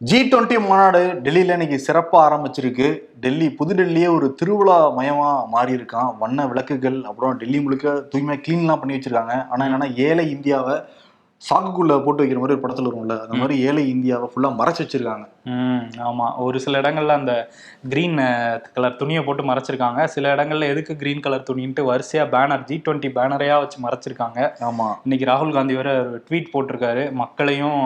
G twenty மாநாடு டெல்லியில் இன்னைக்கு சிறப்பாக ஆரம்பிச்சிருக்கு. டெல்லி புதுடெல்லியே ஒரு திருவிழா மயமாக மாறி இருக்கான் வண்ண விளக்குகள் அப்புறம் டெல்லி முழுக்க தூய்மையாக க்ளீன்லாம் பண்ணி வச்சிருக்காங்க. ஆனால் என்னென்னா ஏழை இந்தியாவை சாக்குக்குள்ள போட்டு வைக்கிற மாதிரி ஒரு படத்துல வரும்ல? அந்த மாதிரி ஏழை இந்தியாவை ஃபுல்லா மறைச்சு வச்சிருக்காங்க. ம் ஆமா. ஒரு சில இடங்கள்ல அந்த கிரீன் கலர் துணியை போட்டு மறைச்சிருக்காங்க. சில இடங்கள்ல எதுக்கு கிரீன் கலர் துணின்ட்டு வரிசையா பேனர் ஜி டுவெண்ட்டி பேனரையா வச்சு மறைச்சிருக்காங்க. ஆமா. இன்னைக்கு ராகுல் காந்தி வேற ஒரு ட்வீட் போட்டிருக்காரு. மக்களையும்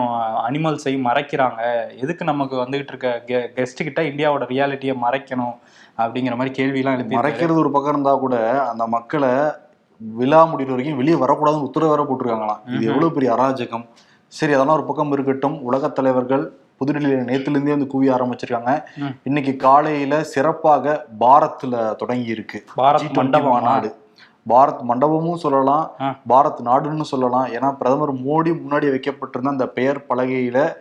அனிமல்ஸையும் மறைக்கிறாங்க. எதுக்கு நமக்கு வந்துகிட்டு இருக்க கெஸ்ட் கிட்ட இந்தியாவோட ரியாலிட்டியை மறைக்கணும்? அப்படிங்கிற மாதிரி கேள்வியெல்லாம் எழுப்பி மறைக்கிறது ஒரு பக்கம் இருந்தா கூட அந்த மக்களை விழா முடிகிற வரைக்கும் வெளியே வரக்கூடாதுன்னு உத்தரவு வேற போட்டிருக்காங்களாம். இது எவ்வளவு பெரிய அராஜகம்? சரி அதெல்லாம் ஒரு பக்கம் இருக்கட்டும். உலகத் தலைவர்கள் புதுடெல்லியில நேத்துல இருந்தே வந்து குவிய ஆரம்பிச்சிருக்காங்க. இன்னைக்கு காலையில சிறப்பாக பாரத்ல தொடங்கி இருக்கு பாரத் G20 மண்டபமா? மாநாடு. பாரத் மண்டபமும் சொல்லலாம். பாரத் நாடுன்னு சொல்லலாம். ஏன்னா பிரதமர் மோடி முன்னாடி வைக்கப்பட்டிருந்த அந்த பெயர் பலகையில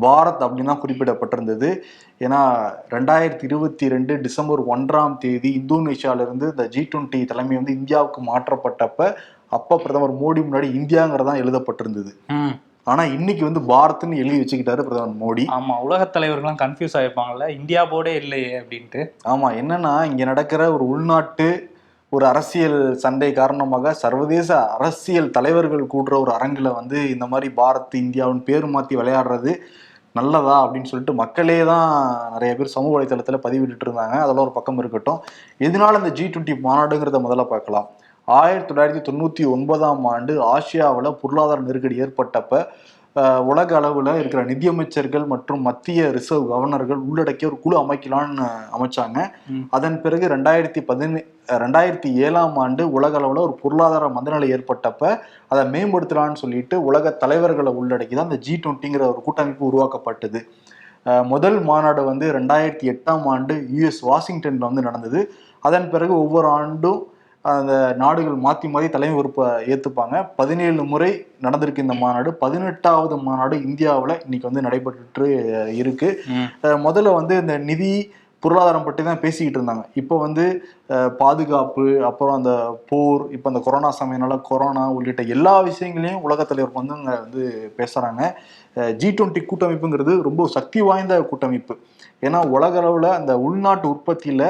பாரத் அப்படின்னு தான் குறிப்பிடப்பட்டிருந்தது. ஏன்னா ரெண்டாயிரத்தி இருபத்தி ரெண்டு டிசம்பர் ஒன்றாம் தேதி இந்தோனேஷியால இருந்து இந்த ஜி டுவெண்ட்டி தலைமை வந்து இந்தியாவுக்கு மாற்றப்பட்டப்ப அப்ப பிரதமர் மோடி முன்னாடி இந்தியாங்கிறதான் எழுதப்பட்டிருந்தது. ம். ஆனா இன்னைக்கு வந்து பாரத்னு எழுதி வச்சுக்கிட்டாரு பிரதமர் மோடி. ஆமா உலகத் தலைவர்கள்லாம் கன்ஃபியூஸ் ஆயிருப்பாங்கல்ல. இந்தியா போர்டே இல்லையே அப்படின்ட்டு. ஆமா என்னன்னா இங்க நடக்கிற ஒரு உள்நாட்டு ஒரு அரசியல் சண்டை காரணமாக சர்வதேச அரசியல் தலைவர்கள் கூடுற ஒரு அரங்கில் வந்து இந்த மாதிரி பாரத் இந்தியாவின் பேர் மாற்றி விளையாடுறது நல்லதா அப்படின்னு சொல்லிட்டு மக்களே தான் நிறைய பேர் சமூக வலைத்தளத்தில் பதிவிட்டு இருந்தாங்க. அதெல்லாம் ஒரு பக்கம் இருக்கட்டும். எதனால இந்த ஜி டுவெண்ட்டி மாநாடுங்கிறத முதல்ல பார்க்கலாம். ஆயிரத்தி தொள்ளாயிரத்தி தொண்ணூற்றி ஒன்பதாம் ஆண்டு ஆசியாவில் பொருளாதார நெருக்கடி ஏற்பட்டப்ப உலக அளவில் இருக்கிற நிதியமைச்சர்கள் மற்றும் மத்திய ரிசர்வ் கவர்னர்கள் உள்ளடக்கிய ஒரு குழு அமைக்கலாம்னு அமைச்சாங்க. அதன் பிறகு ரெண்டாயிரத்தி பதினே ரெண்டாயிரத்தி ஏழாம் ஆண்டு உலக அளவில் ஒரு பொருளாதார மந்தநிலை ஏற்பட்டப்ப அதை மேம்படுத்தலாம்னு சொல்லிட்டு உலக தலைவர்களை உள்ளடக்கி தான் இந்த ஜி டுவெண்ட்டிங்கிற ஒரு கூட்டமைப்பு உருவாக்கப்பட்டது. முதல் மாநாடு வந்து ரெண்டாயிரத்தி எட்டாம் ஆண்டு யுஎஸ் வாஷிங்டன்ல வந்து நடந்தது. அதன் பிறகு ஒவ்வொரு ஆண்டும் அந்த நாடுகள் மாற்றி மாற்றி தலைமை பொறுப்பை ஏற்றுப்பாங்க பதினேழு முறை நடந்திருக்கு இந்த மாநாடு. பதினெட்டாவது மாநாடு இந்தியாவில் இன்னைக்கு வந்து நடைபெற்று இருக்கு. முதல்ல வந்து இந்த நிதி பொருளாதாரம் பற்றி தான் பேசிக்கிட்டு இருந்தாங்க. இப்போ வந்து பாதுகாப்பு அப்புறம் அந்த போர் இப்போ அந்த கொரோனா சமயனால கொரோனா உள்ளிட்ட எல்லா விஷயங்களையும் உலகத் தலைவர் வந்து அங்கே வந்து பேசுகிறாங்க ஜி டுவெண்ட்டி கூட்டமைப்புங்கிறது ரொம்ப சக்தி வாய்ந்த கூட்டமைப்பு. ஏன்னா உலக அளவில் அந்த உள்நாட்டு உற்பத்தியில்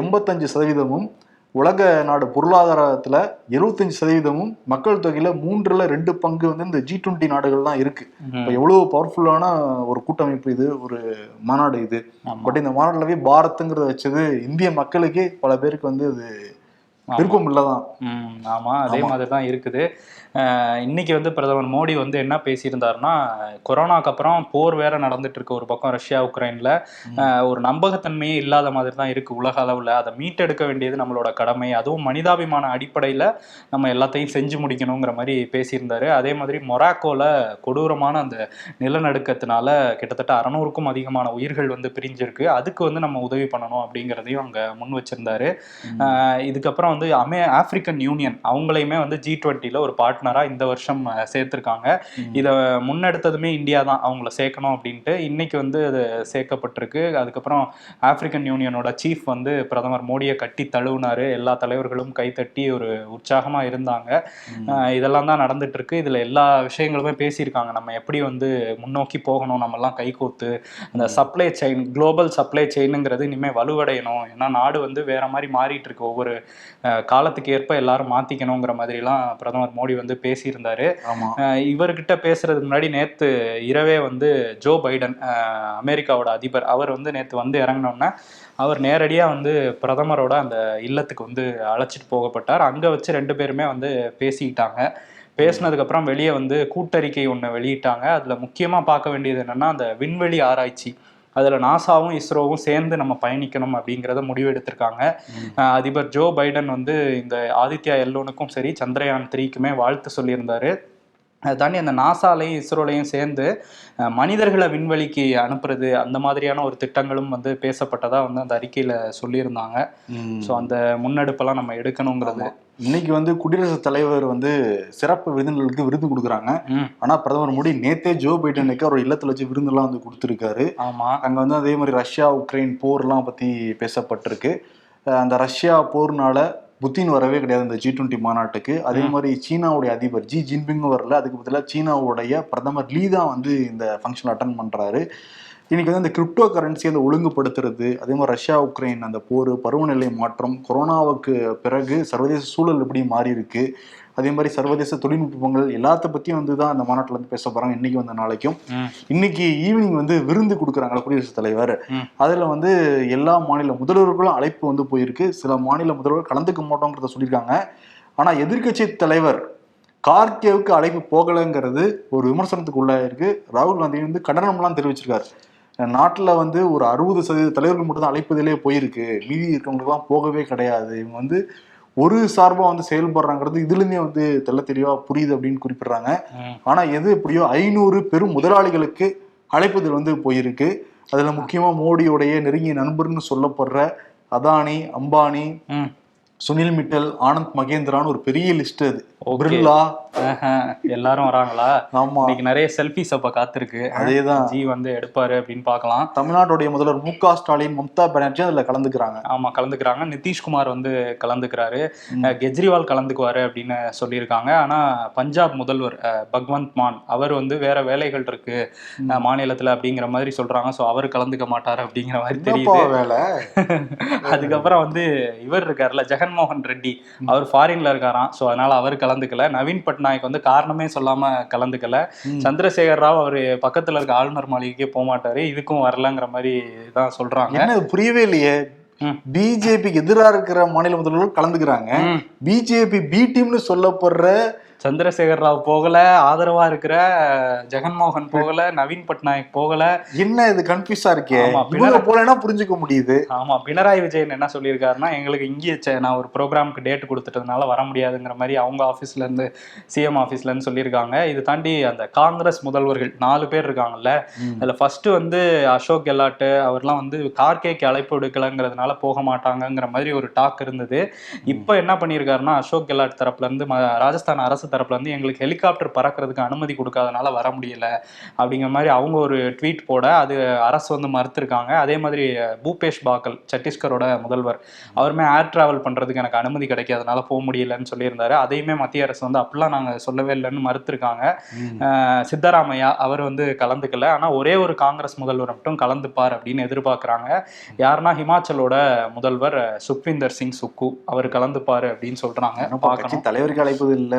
எண்பத்தஞ்சு சதவீதமும் உலக நாடு பொருளாதாரத்துல எழுபத்தஞ்சு சதவீதமும் மக்கள் தொகையில மூன்றுல ரெண்டு பங்கு வந்து இந்த ஜி டுவெண்ட்டி நாடுகள் தான் இருக்கு இப்போ ம். எவ்வளவு பவர்ஃபுல்லான ஒரு கூட்டமைப்பு இது ஒரு மாநாடு இது. பட் இந்த மாநாடுலவே பாரத்ங்கிறத வச்சது இந்திய மக்களுக்கே பல பேருக்கு வந்து அது விருப்பம் இல்லதான் ம் ஆமா அதே. மாதிரி தான் இருக்குது. இன்னைக்கு வந்து பிரதமர் மோடி வந்து என்ன பேசியிருந்தாருன்னா கொரோனாக்கு அப்புறம் போர் வேற நடந்துட்டு இருக்கு ஒரு பக்கம் ரஷ்யா உக்ரைன்ல. ஒரு நம்பகத்தன்மையே இல்லாத மாதிரி தான் இருக்கு உலக அளவுல. அதை மீட்டெடுக்க வேண்டியது நம்மளோட கடமை. அதுவும் மனிதாபிமான அடிப்படையில நம்ம எல்லாத்தையும் செஞ்சு முடிக்கணுங்கிற மாதிரி பேசியிருந்தாரு. அதே மாதிரி மொராக்கோல கொடூரமான அந்த நிலநடுக்கத்தினால கிட்டத்தட்ட அறநூறுக்கும் அதிகமான உயிர்கள் வந்து பிரிஞ்சிருக்கு. அதுக்கு வந்து நம்ம உதவி பண்ணணும் அப்படிங்கிறதையும் அங்க முன் வச்சிருந்தாரு. இதுக்கப்புறம் வந்து அமே ஆப்பிரிக்கன் யூனியன் அவங்களையுமே வந்து ஜி டுவெண்ட்டியில் ஒரு பார்ட்னராக இந்த வருஷம் சேர்த்திருக்காங்க. இதை முன்னெடுத்ததுமே இந்தியா தான் அவங்கள சேர்க்கணும் அப்படின்ட்டு இன்னைக்கு வந்து அது சேர்க்கப்பட்டிருக்கு. அதுக்கப்புறம் ஆப்பிரிக்கன் யூனியனோட சீஃப் வந்து பிரதமர் மோடியை கட்டி தழுவினாரு. எல்லா தலைவர்களும் கைத்தட்டி ஒரு உற்சாகமாக இருந்தாங்க. இதெல்லாம் தான் நடந்துட்டு இருக்கு இதுல எல்லா விஷயங்களுமே பேசியிருக்காங்க. நம்ம எப்படி வந்து முன்னோக்கி போகணும் நம்ம எல்லாம் கைகோத்து அந்த சப்ளை செயின் குளோபல் சப்ளை செயினுங்கிறது இனிமேல் வலுவடையணும். ஏன்னா நாடு வந்து வேற மாதிரி மாறிட்டு இருக்கு ஒவ்வொரு காலத்துக்கு ஏற்ப எல்லாரும் மாத்திக்கணுங்கிற மாதிரிலாம் பிரதமர் மோடி வந்து பேசியிருந்தாரு. இவர்கிட்ட பேசுறதுக்கு முன்னாடி நேத்து இரவே வந்து ஜோ பைடன் அமெரிக்காவோட அதிபர் அவர் வந்து நேத்து வந்து இறங்கினோன்னே அவர் நேரடியா வந்து பிரதமரோட அந்த இல்லத்துக்கு வந்து அழைச்சிட்டு போகப்பட்டார். அங்க வச்சு ரெண்டு பேருமே வந்து பேசிக்கிட்டாங்க. பேசினதுக்கு அப்புறம் வெளியே வந்து கூட்டறிக்கை ஒன்று வெளியிட்டாங்க. அதுல முக்கியமா பார்க்க வேண்டியது என்னன்னா அந்த விண்வெளி ஆராய்ச்சி. அதுல நாசாவும் இஸ்ரோவும் சேர்ந்து நம்ம பயணிக்கணும் அப்படிங்கிறத முடிவெடுத்திருக்காங்க அதிபர் ஜோ பைடன் வந்து இந்த ஆதித்யா எல்லோனுக்கும் சரி சந்திரயான் த்ரீக்குமே வாழ்த்து சொல்லியிருந்தாரு. அதை தாண்டி அந்த நாசாலையும் இஸ்ரோலையும் சேர்ந்து மனிதர்களை விண்வெளிக்கு அனுப்புறது அந்த மாதிரியான ஒரு திட்டங்களும் வந்து பேசப்பட்டதா வந்து அந்த அறிக்கையில சொல்லியிருந்தாங்க. ஸோ அந்த முன்னெடுப்பெல்லாம் நம்ம எடுக்கணுங்கிறது. இன்னைக்கு வந்து குடியரசுத் தலைவர் வந்து சிறப்பு விருந்தினர்களுக்கு விருது கொடுக்குறாங்க. ஆனா பிரதமர் மோடி நேத்தே ஜோ பைடனுக்கு அவர் இல்லத்துல வச்சு விருந்தெல்லாம் வந்து கொடுத்துருக்காரு. ஆமா. அங்க வந்து அதே மாதிரி ரஷ்யா உக்ரைன் போர்லாம் பத்தி பேசப்பட்டிருக்கு. அந்த ரஷ்யா போர்னால புத்தின் வரவே கிடையாது இந்த ஜி டுவெண்ட்டி மாநாட்டுக்கு. அதே. மாதிரி சீனாவுடைய அதிபர் ஜி ஜின்பிங்கும் வரல. அதுக்கு பதிலாக சீனாவுடைய பிரதமர் லீ தான் வந்து இந்த ஃபங்க்ஷன் அட்டன் பண்றாரு. இன்னைக்கு வந்து அந்த கிரிப்டோ கரன்சி அந்த ஒழுங்குபடுத்துறது அதே மாதிரி ரஷ்யா உக்ரைன் அந்த போர் பருவநிலை மாற்றம் கொரோனாவுக்கு பிறகு சர்வதேச சூழல் எப்படி மாறி இருக்கு அதே மாதிரி சர்வதேச தொழில்நுட்பங்கள் எல்லாத்த பத்தியும் வந்து தான் அந்த மாநாட்டில் வந்து பேச போறாங்க. இன்னைக்கு வந்த நாளைக்கும். இன்னைக்கு ஈவினிங் வந்து விருந்து கொடுக்குறாங்களா குடியரசுத் தலைவர். அதுல வந்து எல்லா மாநில முதல்வர்களும் அழைப்பு வந்து போயிருக்கு. சில மாநில முதல்வர் கலந்துக்க மாட்டோங்கிறத சொல்லியிருக்காங்க. ஆனா எதிர்க்கட்சி தலைவர் கார்கேவுக்கு அழைப்பு போகலைங்கிறது ஒரு விமர்சனத்துக்கு உள்ளாயிருக்கு ராகுல் காந்தி வந்து கண்டனம்லாம் தெரிவிச்சிருக்காரு. நாட்டில் வந்து ஒரு அறுபது சதவீத தலைவர்கள் மட்டும் தான் அழைப்பதிலே போயிருக்கு. மீதி இருக்கவங்களுக்குலாம் போகவே கிடையாது. இவங்க வந்து ஒரு சார்பா வந்து செயல்படுறாங்கிறது இதுலேருந்தே வந்து தெள்ள தெளிவா புரியுது அப்படின்னு குறிப்பிடுறாங்க ம். ஆனா எது எப்படியோ ஐநூறு பெரும் முதலாளிகளுக்கு அழைப்புதல் வந்து போயிருக்கு அதுல முக்கியமா மோடியோடைய நெருங்கிய நண்பர்னு சொல்லப்படுற அதானி அம்பானி. சுனில் மிட்டல் ஆனந்த் மகேந்திரான்னு ஒரு பெரிய லிஸ்ட் அது எல்லாரும் வராங்களா? ஆமா. இன்னைக்கு நிறைய செல்ஃபிஸ் அப்ப காத்திருக்கு. அதேதான். ஜி வந்து எடுப்பாரு அப்படின்னு பார்க்கலாம். தமிழ்நாட்டுடைய முதல்வர் மு க ஸ்டாலின் மம்தா பானர்ஜி அதுல கலந்துக்கிறாங்க. ஆமா கலந்துக்கிறாங்க. நிதிஷ்குமார் வந்து கலந்துக்கிறாரு. கெஜ்ரிவால் கலந்துக்குவாரு அப்படின்னு சொல்லியிருக்காங்க. ஆனா பஞ்சாப் முதல்வர் பக்வந்த் மான் அவர் வந்து வேற வேலைகள் இருக்கு மாநிலத்துல அப்படிங்கிற மாதிரி சொல்றாங்க. சோ அவர் கலந்துக்க மாட்டாரு அப்படிங்கிற மாதிரி தெரியுது. வேலை? அதுக்கப்புறம் வந்து இவர் இருக்காருல்ல ஜெகன்மோகன் ரெட்டி. அவர் ஃபாரின்ல இருக்காராம். சோ அதனால அவர் கலந்துக்கல நவீன் பட்நாயக் வந்து காரணமே சொல்லாம கலந்துக்கல. சந்திரசேகர் ராவ் அவர் பக்கத்துல இருக்க ஆளுநர் மாளிகைக்கே போக மாட்டாரு இதுக்கும் வரலங்கிற மாதிரி தான் சொல்றாங்க புரியவே இல்லையே. பிஜேபிக்கு எதிராக இருக்கிற மாநில முதல்வர்கள் கலந்துக்கிறாங்க. பிஜேபி பி டீம்னு சொல்லப்படுற சந்திரசேகர் ராவ் போகல ஆதரவா இருக்கிற ஜெகன்மோகன் போகல நவீன் பட்நாயக் போகல. என்ன இது கன்ஃபியூஸா இருக்கே? இவங்க போலன்னா புரிஞ்சுக்க முடியுது. ஆமா பினராயி விஜயன் என்ன சொல்லியிருக்காருன்னா எங்களுக்கு இங்கே நான் ஒரு ப்ரோக்ராம்க்கு டேட் கொடுத்துட்டதுனால வர முடியாதுங்கிற மாதிரி அவங்க ஆஃபீஸ்ல இருந்து சிஎம் ஆஃபீஸ்ல இருந்து சொல்லியிருக்காங்க. இது தாண்டி அந்த காங்கிரஸ் முதல்வர்கள் நாலு பேர் இருக்காங்கல்ல. அதுல ஃபர்ஸ்ட் வந்து அசோக் கெலாட் அவர்லாம் வந்து கார்கேக்கு அழைப்பு விடுக்கலங்கிறதுனால போக மாட்டாங்கங்கிற மாதிரி ஒரு டாக் இருந்தது. இப்போ என்ன பண்ணியிருக்காருன்னா அசோக் கெலாட் தரப்புல இருந்து ம- ராஜஸ்தான் அரசு தரப்புல இருந்து எங்களுக்கு ஹெலிகாப்டர் பறக்கிறதுக்கு அனுமதி கொடுக்காதனால வர முடியல அப்படிங்கிற மாதிரி அவங்க ஒரு ட்வீட் போட அது அரசு வந்து மறுத்திருக்காங்க. அதே மாதிரி பூபேஷ் பாகல் சத்தீஸ்கரோட முதல்வர் அவருமே ஏர் டிராவல் பண்றதுக்கு எனக்கு அனுமதி கிடைக்காதனால போக முடியலன்னு சொல்லியிருந்தாரு. அதையுமே மத்திய அரசு வந்து அப்படிலாம் நாங்க சொல்லவே இல்லைன்னு மறுத்திருக்காங்க. சித்தராமையா அவர் வந்து கலந்துக்கல. ஆனா ஒரே ஒரு காங்கிரஸ் முதல்வர் மட்டும் கலந்துப்பார் அப்படின்னு எதிர்பார்க்கறாங்க. யாருன்னா ஹிமாச்சலோட முதல்வர் சுக்விந்தர் சிங் சுக்கு அவர் கலந்துப்பாரு அப்படின்னு சொல்றாங்க. தலைவருக்கு அழைப்பது இல்ல.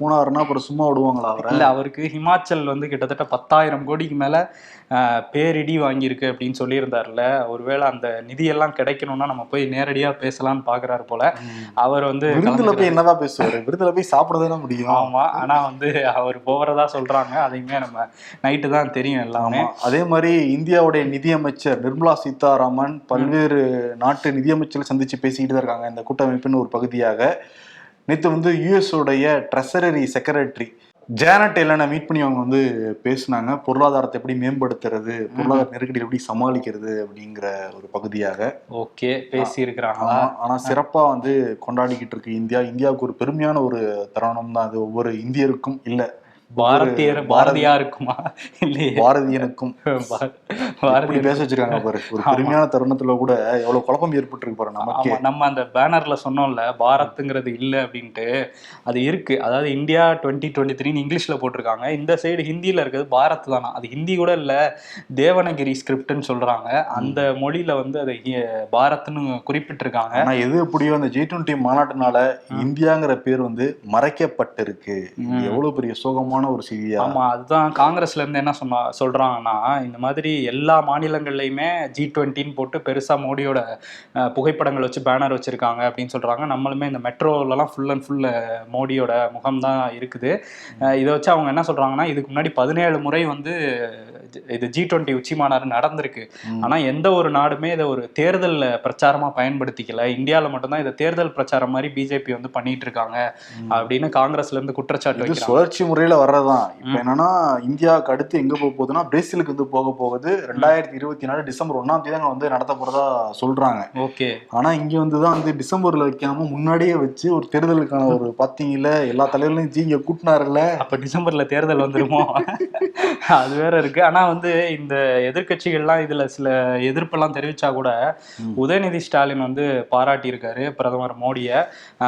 போனாருன்னா அப்புறம் சும்மா விடுவாங்களா அவரை? இல்ல அவருக்கு ஹிமாச்சல் வந்து கிட்டத்தட்ட பத்தாயிரம் கோடிக்கு மேல பேரிடி வாங்கியிருக்கு அப்படின்னு சொல்லியிருந்தாருல. ஒருவேளை அந்த நிதியெல்லாம் கிடைக்கணும்னா நம்ம போய் நேரடியா பேசலாம்னு பாக்குறாரு போல. அவர் வந்து கலந்துக்கிறாரு. போய் என்னதான் பேசுவாரு? விருந்துல போய் சாப்பிடதானே முடியும். ஆமா ஆனா வந்து அவர் போறதா சொல்றாங்க. அதையுமே நம்ம நைட்டு தான் தெரியும் எல்லாமே. அதே மாதிரி இந்தியாவுடைய நிதியமைச்சர் நிர்மலா சீதாராமன் பல்வேறு நாட்டு நிதியமைச்சர்கள் சந்திச்சு பேசிக்கிட்டு தான் இருக்காங்க. இந்த கூட்டமைப்பின் ஒரு பகுதியாக. நேற்று வந்து யுஎஸ் உடைய ட்ரெஷரரி செக்ரட்டரி ஜேனட் எல்லனை மீட் பண்ணி அவங்க வந்து பேசினாங்க. பொருளாதாரத்தை எப்படி மேம்படுத்துறது பொருளாதார நெருக்கடி எப்படி சமாளிக்கிறது அப்படிங்கிற ஒரு பகுதியாக. ஓகே பேசி இருக்கிறாங்களா ஆமா ஆனா சிறப்பா வந்து கொண்டாடிக்கிட்டு இருக்கு இந்தியா. இந்தியாவுக்கு ஒரு பெருமையான ஒரு தருணம் தான் அது. ஒவ்வொரு இந்தியருக்கும் இல்ல. பாரதியர் பாரதி- பாரதியா இருக்குமா இல்லையே. பாரதியனுக்கும். பா- எப்படி பாரதியர். பேச வச்சிருக்காங்க பாரு. ஒரு பெருமையான தருணத்துல கூட எவ்வளவு குழப்பம் ஏற்பட்டிருக்கு பாரு நமக்கே. நம்ம அந்த பேனர்ல சொன்னோம்ல பாரத்ங்கிறது இல்ல அப்படின்ட்டு. அது இருக்கு. அதாவது இந்தியா டுவெண்ட்டி டுவெண்ட்டி த்ரீன்னு இங்கிலீஷ்ல போட்டிருக்காங்க. இந்த சைடு ஹிந்தியில இருக்கிறது பாரத் தானா? அது ஹிந்தி கூட இல்ல தேவனகிரி ஸ்கிரிப்ட்னு சொல்றாங்க. அந்த மொழியில வந்து அதை பாரத்னு குறிப்பிட்டிருக்காங்க. ஆனா எது எப்படியோ அந்த ஜி டுவெண்ட்டி மாநாட்டுனால இந்தியாங்கிற பேர் வந்து மறைக்கப்பட்டிருக்கு. எவ்வளவு பெரிய சோகமான ஒரு செய்தியா? ஆமா அதுதான் காங்கிரஸ்ல இருந்து என்ன சொன்னா சொல்றாங்கன்னா இந்த மாதிரி எல்லா மாநிலங்கள்லயுமே ஜி டுவெண்ட்டின்னு போட்டு பெருசா மோடியோட புகைப்படங்கள் வச்சு பேனர் வச்சிருக்காங்க அப்படின்னு சொல்றாங்க. நம்மளுமே இந்த மெட்ரோலலாம் ஃபுல் அண்ட் ஃபுல் மோடியோட முகம் தான் இருக்குது இதை வச்சு அவங்க என்ன சொல்றாங்கன்னா இதுக்கு முன்னாடி பதினேழு முறை வந்து இது ஜி டுவெண்ட்டி உச்சி மாநாடு நடந்திருக்கு. ஆனா எந்த ஒரு நாடுமே இதை ஒரு தேர்தல் பிரச்சாரமா பயன்படுத்திக்கல. இந்தியால மட்டும்தான் இதை தேர்தல் பிரச்சாரம் மாதிரி பிஜேபி வந்து பண்ணிட்டு இருக்காங்க அப்படின்னு காங்கிரஸ்ல இருந்து குற்றச்சாட்டு சுழற்சி முறையில வர்றதுதான். இப்ப என்னன்னா இந்தியாவுக்கு அடுத்து எங்க போக போகுதுன்னா பிரேசிலுக்கு வந்து போக போகுது. ரெண்டாயிரத்தி இருபத்தி நாலு டிசம்பர் ஒன்னாம் தேதி அங்க வந்து நடத்த போறதா சொல்றாங்க. ஓகே. ஆனா இங்க வந்துதான் வந்து டிசம்பர்ல வைக்காம முன்னாடியே வச்சு ஒரு தேர்தலுக்கான ஒரு பாத்தீங்கல்ல எல்லா தலைவர்களையும் ஜி இங்க கூட்டினாருல்ல. அப்ப டிசம்பர்ல தேர்தல் வந்துருமோ? அது வேற இருக்கு. ஆனா வந்து இந்த எதிர்க்கட்சிகள்லாம் இதுல சில எதிர்ப்பெல்லாம் தெரிவிச்சா கூட. உதயநிதி ஸ்டாலின் வந்து பாராட்டி இருக்காரு பிரதமர் மோடிய.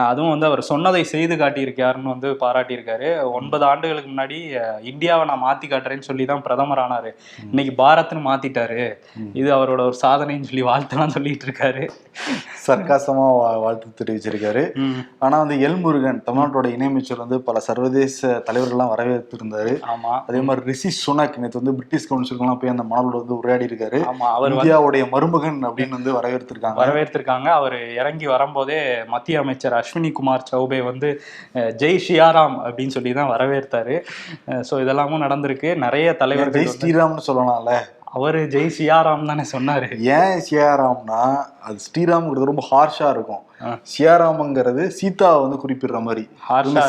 அதுவும் வந்து அவர் சொன்னதை செய்து காட்டியிருக்காருன்னு வந்து பாராட்டி இருக்காரு ஒன்பது ஆண்டுகளுக்கு முன்னாடி அஹ், இந்தியாவை நான் மாத்தி காட்டுறேன்னு சொல்லி தான் பிரதமர் ஆனாரு. இன்னைக்கு பாரத்னு மாத்தி மாத்திட்டாரு இது அவரோட ஒரு சாதனைன்னு சொல்லி வாழ்த்தெல்லாம் சொல்லிட்டு இருக்காரு. சர்க்காசமா வா- வாழ்த்து தெரிவிச்சிருக்காரு. ஆனா வந்து எல் முருகன் தமிழ்நாட்டோட இணையமைச்சர் வந்து பல சர்வதேச தலைவர்கள்லாம் வரவேற்றிருந்தாரு. ஆமா. அதே மாதிரி ரிஷி சுனக் நேற்று வந்து பிரிட்டிஷ் கவுன்சிலுக்குலாம் போய் அந்த மாநாடு வந்து உரையாடி இருக்காரு ஆமா அவர் இந்தியாவுடைய மருமகன் அப்படின்னு வந்து வரவேற்றிருக்காங்க. வரவேற்றிருக்காங்க. அவர் இறங்கி வரும்போதே மத்திய அமைச்சர் அஸ்வினி குமார் சௌபே வந்து ஜெய் ஷியாராம் அப்படின்னு சொல்லி தான் வரவேற்றாரு. ஸோ இதெல்லாமும் நடந்திருக்கு. நிறைய தலைவர்கள் ஜெய் ஸ்ரீராம்னு சொல்லலாம்ல? அவரு ஜெய் சியாராம் தானே சொன்னாரு. ஏன் சியாராம்னா அது ஸ்ரீராம்ங்கிறது ரொம்ப ஹார்ஷா இருக்கும். சியாராமங்கிறது சீதாவை வந்து குறிப்பிடுற மாதிரி.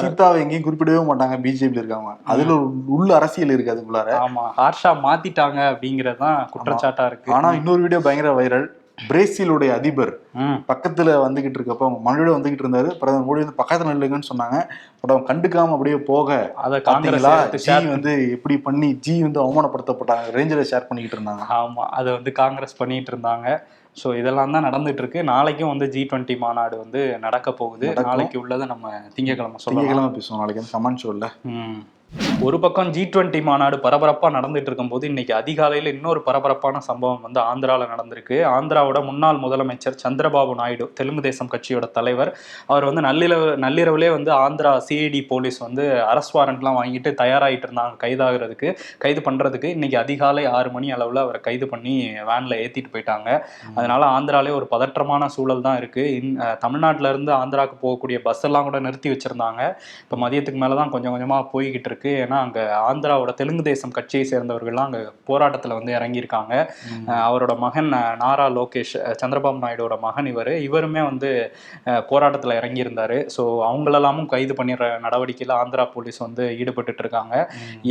சீதாவை எங்கேயும் குறிப்பிடவே மாட்டாங்க பிஜேபி இருக்காங்க அதுல உள்ள அரசியல் இருக்கு அதுக்குள்ளார. ஆமா ஹார்ஷா மாத்திட்டாங்க அப்படிங்கிறது தான் குற்றச்சாட்டா இருக்கு. ஆனா இன்னொரு வீடியோ பயங்கர வைரல் பிரேசிலுடைய அதிபர் பக்கத்துல வந்துகிட்டு இருக்கப்ப அவங்க மனைவியோட வந்துகிட்டு இருந்தாரு. பிரதமர் மோடி வந்து பக்கத்துல நில்லுங்கன்னு சொன்னாங்க. பட் அவங்க கண்டுக்காம அப்படியே போக பாத்தீங்களா ஜி வந்து எப்படி பண்ணி ஜி வந்து அவமானப்படுத்தப்பட்டாங்க. ரேஞ்சில ஷேர் பண்ணிக்கிட்டு இருந்தாங்க. ஆமா அதை வந்து காங்கிரஸ் பண்ணிட்டு இருந்தாங்க. ஸோ இதெல்லாம் தான் நடந்துட்டு இருக்கு. நாளைக்கும் வந்து ஜி டுவெண்ட்டி மாநாடு வந்து நடக்க போகுது. நாளைக்கு உள்ளதை நம்ம திங்கக்கிழமை திங்கக்கிழமை பேசுவோம். நாளைக்கு வந்து கமெண்ட் ஷோல்ல ம். ஒரு பக்கம் ஜி டுவெண்ட்டி மாநாடு பரபரப்பா நடந்துட்டு இருக்கும்போது இன்னைக்கு அதிகாலையில இன்னொரு பரபரப்பான சம்பவம் வந்து ஆந்திரால நடந்திருக்கு. ஆந்திராவோட முன்னாள் முதலமைச்சர் சந்திரபாபு நாயுடு தெலுங்கு தேசம் கட்சியோட தலைவர் அவர் வந்து நள்ளிரவு நள்ளிரவுலே வந்து ஆந்திரா சிஐடி போலீஸ் வந்து அரஸ்ட் வாரண்ட்லாம் வாங்கிட்டு தயாராகிட்டு இருந்தாங்க கைதாகிறதுக்கு கைது பண்றதுக்கு. இன்னைக்கு அதிகாலை ஆறு மணி அளவுல அவரை கைது பண்ணி வேன்ல ஏத்திட்டு போயிட்டாங்க. அதனால ஆந்திராலே ஒரு பதற்றமான சூழல் தான் இருக்கு. இன் அஹ் தமிழ்நாட்டுல இருந்து ஆந்திராவுக்கு போகக்கூடிய பஸ் எல்லாம் கூட நிறுத்தி வச்சிருந்தாங்க. இப்போ மதியத்துக்கு மேலே தான் கொஞ்சம் கொஞ்சமாக போய்கிட்டு இருக்கு. ஏன்னா அங்கே ஆந்திராவோட தெலுங்கு தேசம் கட்சியை சேர்ந்தவர்கள்லாம் அங்கே போராட்டத்தில் வந்து இறங்கியிருக்காங்க. அவரோட மகன் நாரா லோகேஷ் சந்திரபாபு நாயுடோட மகன் இவர். இவருமே வந்து போராட்டத்தில் இறங்கியிருந்தாரு. ஸோ அவங்களெல்லாமும் கைது பண்ணிடுற நடவடிக்கையில் ஆந்திரா போலீஸ் வந்து ஈடுபட்டுட்டு இருக்காங்க.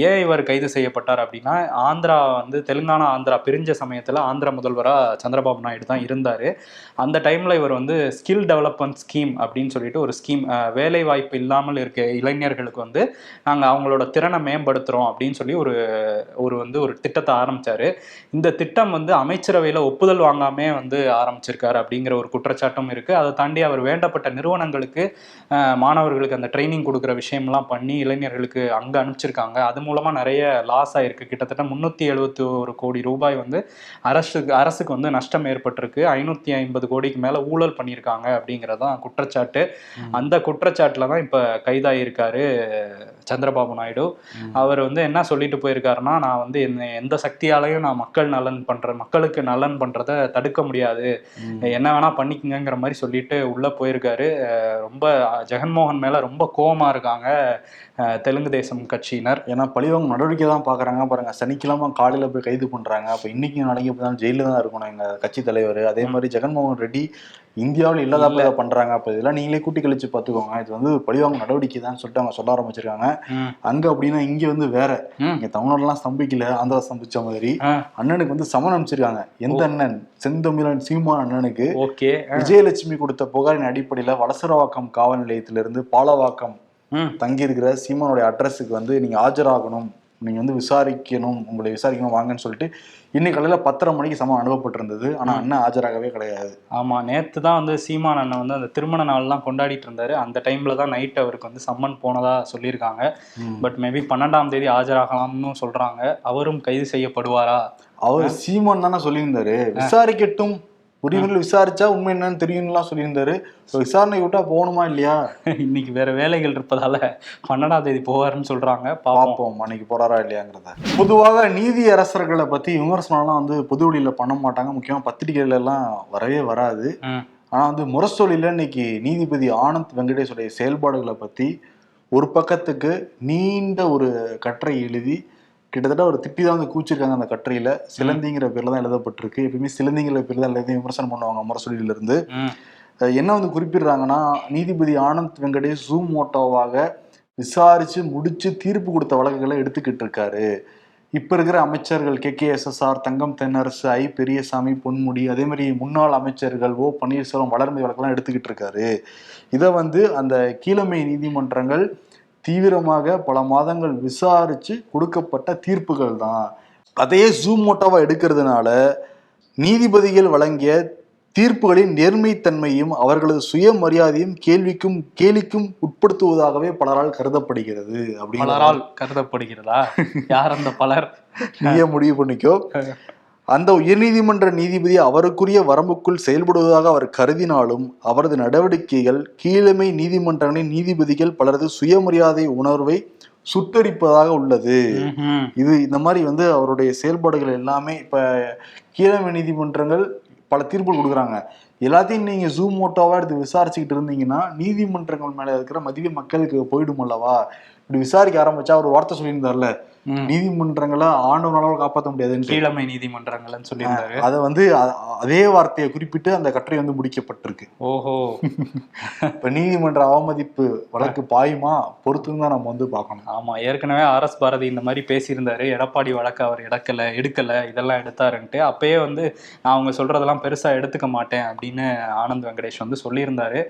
ஏன் இவர் கைது செய்யப்பட்டார் அப்படின்னா ஆந்திரா வந்து தெலுங்கானா ஆந்திரா பிரிஞ்ச சமயத்தில் ஆந்திர முதல்வராக சந்திரபாபு நாயுடு தான் இருந்தார். அந்த டைமில் இவர் வந்து ஸ்கில் டெவலப்மெண்ட் ஸ்கீம் அப்படின்னு சொல்லிட்டு ஒரு ஸ்கீம் வேலை வாய்ப்பு இல்லாமல் இருக்க இளைஞர்களுக்கு வந்து நாங்கள் அவங்களோட திறனை மேம்படுத்துகிறோம் அப்படின்னு சொல்லி ஒரு ஒரு வந்து ஒரு திட்டத்தை ஆரம்பிச்சாரு. இந்த திட்டம் வந்து அமைச்சரவையில் ஒப்புதல் வாங்காமே வந்து ஆரம்பிச்சிருக்காரு அப்படிங்கிற ஒரு குற்றச்சாட்டும் இருக்கு. அதை தாண்டி அவர் வேண்டப்பட்ட நிறுவனங்களுக்கு மாணவர்களுக்கு அந்த ட்ரைனிங் கொடுக்குற விஷயம்லாம் பண்ணி இளைஞர்களுக்கு அங்கே அனுப்பிச்சிருக்காங்க. அது மூலமாக நிறைய லாஸ் ஆயிருக்கு. கிட்டத்தட்ட முந்நூற்றி எழுபத்தி ஒரு கோடி ரூபாய் வந்து அரசுக்கு அரசுக்கு வந்து நஷ்டம் ஏற்பட்டிருக்கு. ஐநூற்றி ஐம்பது கோடிக்கு மேலே ஊழல் பண்ணியிருக்காங்க அப்படிங்கிறதான் குற்றச்சாட்டு. அந்த குற்றச்சாட்டில் தான் இப்போ கைதாகியிருக்காரு சந்திரபாபு நாயுடு. அவர் வந்து என்ன சொல்லிட்டு போயிருக்காருன்னா நான் வந்து என்ன- எந்த சக்தியாலையும் நான் மக்கள் நலன் பண்ற மக்களுக்கு நலன் பண்றத தடுக்க முடியாது. என்ன வேணா பண்ணிக்கங்கிற மாதிரி சொல்லிட்டு உள்ள போயிருக்காரு. ரொம்ப ஜெகன்மோகன் மேல ரொம்ப கோவமா இருக்காங்க. தெலுங்கு தேசம் கட்சியினர். ஏன்னா பழிவாங்க நடவடிக்கை தான் பாக்குறாங்க பாருங்க சனிக்கிழமை காலையில போய் கைது பண்றாங்க. அப்ப இன்னைக்கு நாளைக்கு இப்பதான் ஜெயில தான் இருக்கணும் எங்க கட்சி தலைவர். அதே மாதிரி ஜெகன்மோகன் ரெட்டி இந்தியாவில் இல்லாத பண்றாங்க. அப்ப இதெல்லாம் நீங்களே கூட்டி கழிச்சு பாத்துக்கோங்க இது வந்து பழிவாங்க நடவடிக்கை தான் சொல்லிட்டு அவங்க சொல்ல ஆரம்பிச்சிருக்காங்க. அங்க அப்படின்னா இங்க வந்து வேற. இங்க தமிழ்நாடுலாம் ஸ்தம்பிக்கல. ஆந்திரா ஸ்தம்பிச்ச மாதிரி. அண்ணனுக்கு வந்து சமன் அனுப்பிச்சிருக்காங்க. எந்த அண்ணன்? செந்தமிழன் சீமான் அண்ணனுக்கு. ஓகே. விஜயலட்சுமி கொடுத்த புகாரின் அடிப்படையில வலசரவாக்கம் காவல் நிலையத்திலிருந்து பாலவாக்கம் தங்கி இருக்கிற சீமானுடைய அட்ரஸுக்கு வந்து நீங்க ஆஜராகணும். நீங்க வந்து விசாரிக்கணும். உங்களை விசாரிக்கணும் வாங்கன்னு சொல்லிட்டு இன்னைக்கு காலையில பத்தரை மணிக்கு சமம் அனுப்பப்பட்டிருந்தது. ஆனா அண்ணன் ஆஜராகவே கிடையாது. ஆமா நேத்து தான் வந்து சீமான் அண்ணன் வந்து அந்த திருமண நாள்லாம் கொண்டாடிட்டு இருந்தாரு. அந்த டைம்ல தான் நைட் அவருக்கு வந்து சம்மன் போனதா சொல்லியிருக்காங்க. பட் மேபி பன்னெண்டாம் தேதி ஆஜராகலாம்னு சொல்றாங்க. அவரும் கைது செய்யப்படுவாரா? அவர் சீமான் தானே சொல்லியிருந்தாரு. விசாரிக்கட்டும். உரிமையில் விசாரிச்சா உண்மை என்னன்னு தெரியும்லாம் சொல்லியிருந்தாரு. விசாரணை விட்டா போகணுமா இல்லையா? இன்னைக்கு வேற வேலைகள் இருப்பதால பன்னெண்டாம் தேதி போவாருன்னு சொல்றாங்க. பாப்போம். பார்ப்போம் அன்னைக்கு போறாரா இல்லையாங்கிறத. பொதுவாக நீதி அரசர்களை பத்தி விமர்சனம்லாம் வந்து பொது வெளியில பண்ண மாட்டாங்க. முக்கியமா பத்திரிகைகள் எல்லாம் வரவே வராது. ஆனா வந்து முரசொலியில இன்னைக்கு நீதிபதி ஆனந்த் வெங்கடேஷுடைய செயல்பாடுகளை பத்தி ஒரு பக்கத்துக்கு நீண்ட ஒரு கட்டுரை எழுதி கிட்டத்தட்ட ஒரு திட்டி தான் வந்து கூச்சிருக்காங்க அந்த கட்டுரையில. சிலந்திங்கிற பேர்ல தான் எழுதப்பட்டிருக்கு. எப்பயுமே சிலந்திங்கிற பேர்ல தான் எல்லாத்தையும் விமர்சனம் பண்ணுவாங்க முரசொலியில இருந்து என்ன வந்து குறிப்பிடுறாங்கன்னா நீதிபதி ஆனந்த் வெங்கடேஷ் ஜூம் மோட்டோவாக விசாரிச்சு முடிச்சு தீர்ப்பு கொடுத்த வழக்குகளை எடுத்துக்கிட்டு இருக்காரு இப்ப இருக்கிற அமைச்சர்கள் K K SSR Thangam Thennarasu I Periyasamy Ponmudi அதே மாதிரி முன்னாள் அமைச்சர்கள் ஓ பன்னீர்செல்வம் வளர்மதி வழக்கெல்லாம் எடுத்துக்கிட்டு இருக்காரு இதை வந்து அந்த கீழமை நீதிமன்றங்கள் தீவிரமாக பல மாதங்கள் விசாரிச்சு கொடுக்கப்பட்ட தீர்ப்புகள் தான். அதையே ஜூம் மோட்டோவா எடுக்கிறதுனால நீதிபதிகள் வழங்கிய தீர்ப்புகளின் நேர்மைத்தன்மையும் அவர்களது சுயமரியாதையும் கேள்விக்கும் கேலிக்கும் உட்படுத்துவதாகவே பலரால் கருதப்படுகிறது பலரால் கருதப்படுகிறதா? யார் அந்த பலர்? நீயே முடிவு பண்ணிக்கோ. அந்த உயர்நீதிமன்ற நீதிபதி அவருக்குரிய வரம்புக்குள் செயல்படுவதாக அவர் கருதினாலும் அவரது நடவடிக்கைகள் கீழமை நீதிமன்றங்களின் நீதிபதிகள் பலரது சுயமரியாதை உணர்வை சுட்டரிப்பதாக உள்ளது. இது இந்த மாதிரி வந்து அவருடைய செயல்பாடுகள் எல்லாமே இப்ப கீழமை நீதிமன்றங்கள் பல தீர்ப்புகள் கொடுக்குறாங்க எல்லாத்தையும் நீங்க ஜூம் மோட்டோவா எடுத்து விசாரிச்சுக்கிட்டு இருந்தீங்கன்னா நீதிமன்றங்கள் மேல இருக்கிற மதிப்பு மக்களுக்கு போயிடும் அல்லவா இப்படி விசாரிக்க ஆரம்பிச்சா ஒரு வார்த்தை சொல்லியிருந்தார்ல. நீதிமன்றங்களை ஆண்டவனால காப்பாற்ற முடியாதுன்னு கீழமை நீதிமன்றங்கள்னு சொல்லியிருந்தாரு. அதை வந்து அதே வார்த்தையை குறிப்பிட்டு அந்த கட்டுரை வந்து முடிக்கப்பட்டிருக்கு. ஓஹோ. இப்ப நீதிமன்ற அவமதிப்பு வழக்கு பாயுமா? பொறுத்துன்னு தான் நம்ம வந்து பார்க்கணும். ஆமா ஏற்கனவே ஆர் எஸ் பாரதி இந்த மாதிரி பேசியிருந்தாரு. எடப்பாடி வழக்கு அவர் எடுக்கல எடுக்கல இதெல்லாம் எடுத்தாருன்ட்டு. அப்பயே வந்து நான் அவங்க சொல்றதெல்லாம் பெருசா எடுத்துக்க மாட்டேன் அப்படின்னு ஆனந்த் வெங்கடேஷ் வந்து சொல்லியிருந்தாரு.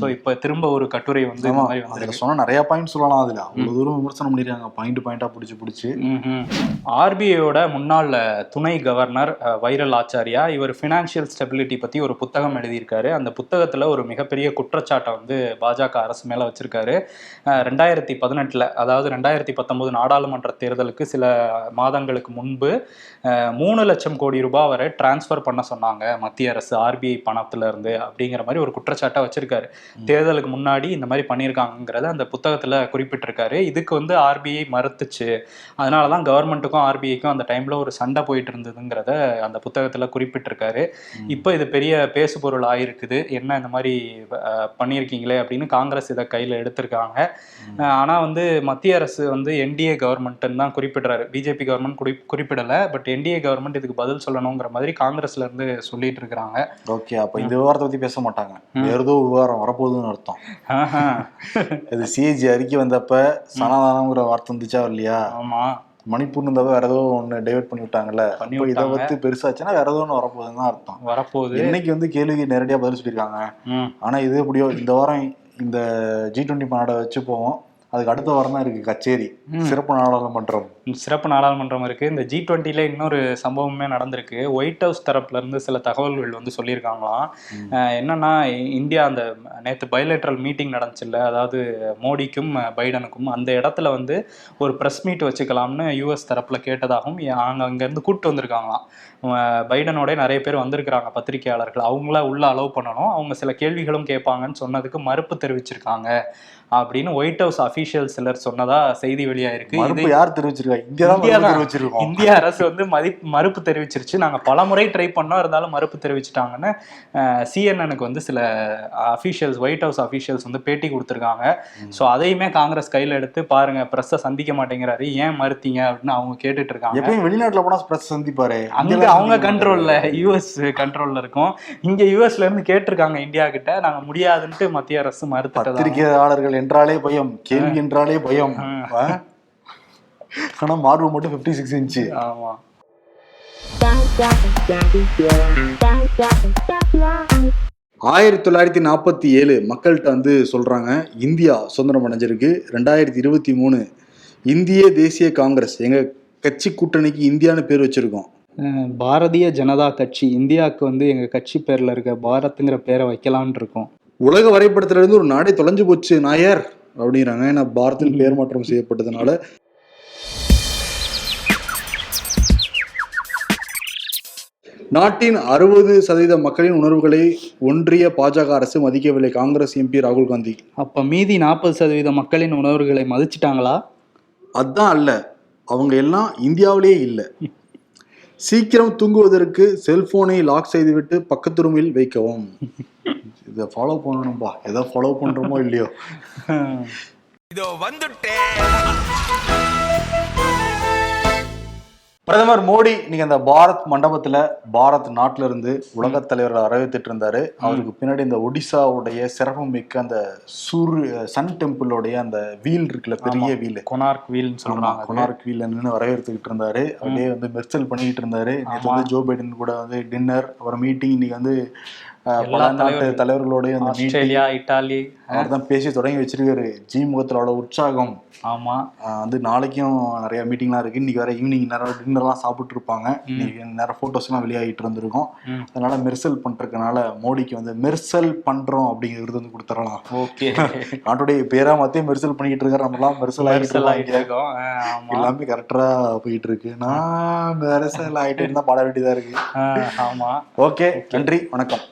சோ இப்ப திரும்ப ஒரு கட்டுரை வந்து சொன்னா நிறைய பாயிண்ட் சொல்லலாம் அதுல. அவ்வளவு தூரம் விமர்சனம் பண்ணிருக்காங்க பாயிண்ட் பாயிண்டா பிடிச்சு பிடிச்சு. ஆர்பிஐயோட முன்னாள் துணை கவர்னர் வைரல் ஆச்சாரியா இவர் ஃபினான்ஷியல் ஸ்டெபிலிட்டி பத்தி ஒரு புத்தகம் எழுதியிருக்காரு. அந்த புத்தகத்துல ஒரு மிகப்பெரிய குற்றச்சாட்டை வந்து பாஜக அரசு மேல வச்சிருக்காரு. ரெண்டாயிரத்தி பதினெட்டுல அதாவது ரெண்டாயிரத்தி பத்தொன்பது நாடாளுமன்ற தேர்தலுக்கு சில மாதங்களுக்கு முன்பு மூணு லட்சம் கோடி ரூபாய் வரை டிரான்ஸ்ஃபர் பண்ண சொன்னாங்க மத்திய அரசு ஆர்பிஐ பணத்துல இருந்து அப்படிங்கிற மாதிரி ஒரு குற்றச்சாட்டை வச்சிருக்காரு. தேர்தலுக்கு முன்னாடி இந்த மாதிரி பண்ணியிருக்காங்கிறத அந்த புத்தகத்துல குறிப்பிட்டிருக்காரு. இதுக்கு வந்து ஆர்பிஐ மறுத்துச்சு. அதனால தான் கவர்மெண்ட்டுக்கும் ஆர்பிஐக்கும் அந்த டைம்ல ஒரு சண்டை போயிட்டு இருந்ததுங்கிறத அந்த புத்தகத்துல குறிப்பிட்டிருக்காரு. இப்போ இது பெரிய பேசுபொருள் ஆயிருக்குது. என்ன இந்த மாதிரி பண்ணியிருக்கீங்களே அப்படின்னு காங்கிரஸ் இதை கையில எடுத்திருக்காங்க. அஹ், ஆனா வந்து மத்திய அரசு வந்து என்டிஏ கவர்மெண்ட்னு தான் குறிப்பிடுறாரு. பிஜேபி கவர்மெண்ட் குறி குறிப்பிடல. பட் என்டிஏ கவர்மெண்ட் இதுக்கு பதில் சொல்லணுங்கிற மாதிரி காங்கிரஸ்ல இருந்து சொல்லிட்டு இருக்கிறாங்க ஓகே அப்ப இந்த விவகாரத்தை பத்தி பேச மாட்டாங்க. ஏதோ விவகாரம் வரப்போகுதுன்னு அர்த்தம். இது சிஏஜி அறிக்கை வந்தப்ப சனாதானங்கிற வார்த்தை வந்துச்சா இல்லையா? ஆமா. மணிப்பூர் இருந்தப்ப வேற ஏதோ ஒண்ணு டைவர்ட் பண்ணி விட்டாங்கல்ல. அப்ப இதை. பத்தி பெருசாச்சுன்னா வேற ஏதோ ஒண்ணு வரப்போகுதுன்னு தான் அர்த்தம். வரப்போகுது. இன்னைக்கு வந்து கேள்விக்கு நேரடியா பதில் சொல்லியிருக்காங்க. ஆனா இது எப்படியோ இந்த வாரம் இந்த ஜி டுவெண்ட்டி மாநாடை வச்சு போவோம். அதுக்கு அடுத்த வாரம் தான் இருக்கு கச்சேரி. சிறப்பு நாடாளுமன்றம். சிறப்பு நாடாளுமன்றம் இருக்கு. இந்த ஜி டுவெண்ட்டில இன்னொரு சம்பவமே நடந்திருக்கு. ஒயிட் ஹவுஸ் தரப்புல இருந்து சில தகவல்கள் வந்து சொல்லியிருக்காங்களாம். என்னன்னா இந்தியா அந்த நேற்று பைலேட்ரல் மீட்டிங் நடந்துச்சுல்ல அதாவது மோடிக்கும் பைடனுக்கும் அந்த இடத்துல வந்து ஒரு ப்ரெஸ் மீட் வச்சுக்கலாம்னு யூஎஸ் தரப்புல கேட்டதாகவும் அங்க அங்கேருந்து கூப்பிட்டு வந்திருக்காங்களாம். பைடனோட நிறைய பேர் வந்திருக்கிறாங்க பத்திரிகையாளர்கள். அவங்கள உள்ள அலோவ் பண்ணணும். அவங்க சில கேள்விகளும் கேட்பாங்கன்னு சொன்னதுக்கு மறுப்பு தெரிவிச்சிருக்காங்க. அப்படின்னு ஒயிட் ஹவுஸ் அஃபீஷியல் சிலர் சொன்னதா செய்தி வெளியாயிருக்கு. யார் தெரிவிச்சிருக்கா? இந்தியா அரசு வந்து மதிப் மறுப்பு தெரிவிச்சிருச்சு. நாங்க பல முறை ட்ரை பண்ணோம். இருந்தாலும் மறுப்பு தெரிவிச்சிட்டாங்கன்னு சிஎன்எனுக்கு வந்து சில அஃபீஷியல்ஸ் ஒயிட் ஹவுஸ் அஃபீஷியல்ஸ் வந்து பேட்டி கொடுத்துருக்காங்க. ஸோ அதையுமே காங்கிரஸ் கையில எடுத்து பாருங்க பிரஸ்ஸை சந்திக்க மாட்டேங்கிறாரு. ஏன் மறுத்தீங்க அப்படின்னு அவங்க கேட்டுட்டு இருக்காங்க எப்பயும் வெளிநாட்டுல போனா பிரஸ் சந்திப்பாரு. அங்க அவங்க கண்ட்ரோல்ல யூஎஸ் கண்ட்ரோல்ல இருக்கும். இங்க யூஎஸ்ல இருந்து கேட்டிருக்காங்க இந்தியா கிட்ட. நாங்க முடியாதுன்ட்டு மத்திய அரசு மறுத்துட்டதா? பத்திரிகையாளர்கள் என்றாலே பயம் கேள்வி என்றாலே பயம்? ஆனா மார்பு மட்டும் 56 சிக்ஸ் இன்ச்சு ஆமா. ஆயிரத்தி தொள்ளாயிரத்தி நாற்பத்தி ஏழு மக்கள்கிட்ட வந்து சொல்றாங்க இந்தியா சுதந்திரம் அடைஞ்சிருக்கு. ரெண்டாயிரத்தி இருபத்தி மூணு இந்திய தேசிய காங்கிரஸ் எங்க கட்சி கூட்டணிக்கு இந்தியான்னு பேர் வச்சிருக்கோம். பாரதிய ஜனதா கட்சி இந்தியாவுக்கு வந்து எங்க கட்சி பேர்ல இருக்க பாரத்ங்கிற பேரை வைக்கலாம்னு இருக்கோம். உலக வரைபடத்துல இருந்து ஒரு நாடே தொலைஞ்சு போச்சு நாயர் அப்படிங்கிறாங்க. ஏன்னா பாரத்தின் பேர் மாற்றம் செய்யப்பட்டதுனால. நாட்டின் அறுபது சதவீத மக்களின் உணர்வுகளை ஒன்றிய பாஜக அரசு மதிக்கவில்லை காங்கிரஸ் எம்பி ராகுல் காந்தி. அப்ப மீதி நாற்பது சதவீத மக்களின் உணர்வுகளை மதிச்சிட்டாங்களா? அதான் அல்ல. அவங்க எல்லாம் இந்தியாவிலேயே இல்லை. சீக்கிரம் தூங்குவதற்கு செல்போனை லாக் செய்துவிட்டு பக்கத்து ரூமில் வைக்கவும். இதை ஃபாலோ பண்ணணும்பா. எதை ஃபாலோ பண்றோமோ இல்லையோ. இதோ வந்துட்டேன். பிரதமர் மோடி இன்னைக்கு அந்த பாரத் மண்டபத்துல பாரத் நாட்டுல இருந்து உலகத் தலைவர்களை வரவேற்றுட்டு இருந்தாரு அவருக்கு பின்னாடி இந்த ஒடிசாவுடைய சிறப்பு மிக்க அந்த சூர் சன் டெம்பிளோடைய அந்த வீல் இருக்குல்ல பெரிய வீல். கொனார்க் வீல்னு சொல்றாங்க கொனார்க் வீல் நின்று வரவேற்றுக்கிட்டு இருந்தாரு அப்படியே வந்து மெர்சல் பண்ணிக்கிட்டு இருந்தாரு நேற்று வந்து ஜோ பைடன் கூட வந்து டின்னர் அப்புறம் மீட்டிங் இன்னைக்கு வந்து பல நாட்டு தலைவர்கள். தலைவர்களோடய அந்த மீட்டிங் ஆஸ்திரேலியா இட்டாலி அவர் தான் பேசி தொடங்கி வச்சிருக்காரு. ஜி முகத்தில் அவ்வளோ உற்சாகம். ஆமா. வந்து நாளைக்கும் நிறைய மீட்டிங்லாம் இருக்கு. இன்னைக்கு வேற ஈவினிங் நேரம் டின்னர்லாம் சாப்பிட்டு இருப்பாங்க. இன்னைக்கு நிறைய ஃபோட்டோஸ்லாம் வெளியாகிட்டு இருந்திருக்கும். அதனால மெர்சல் பண்றதுனால மோடிக்கு வந்து மெர்சல் பண்றோம் அப்படிங்கிற விருது வந்து கொடுத்துடலாம். ஓகே. நாட்டுடைய பேரா மாத்தி மெர்சல் பண்ணிக்கிட்டு இருக்காரு. நம்மலாம் மெர்சல் ஆகிட்டு இருக்கோம். எல்லாமே கரெக்டா போயிட்டு இருக்கு. நான் மெர்சல் ஆகிட்டு இருந்தா பாட வேண்டியதா இருக்கு. ஆமா. ஓகே. நன்றி வணக்கம்.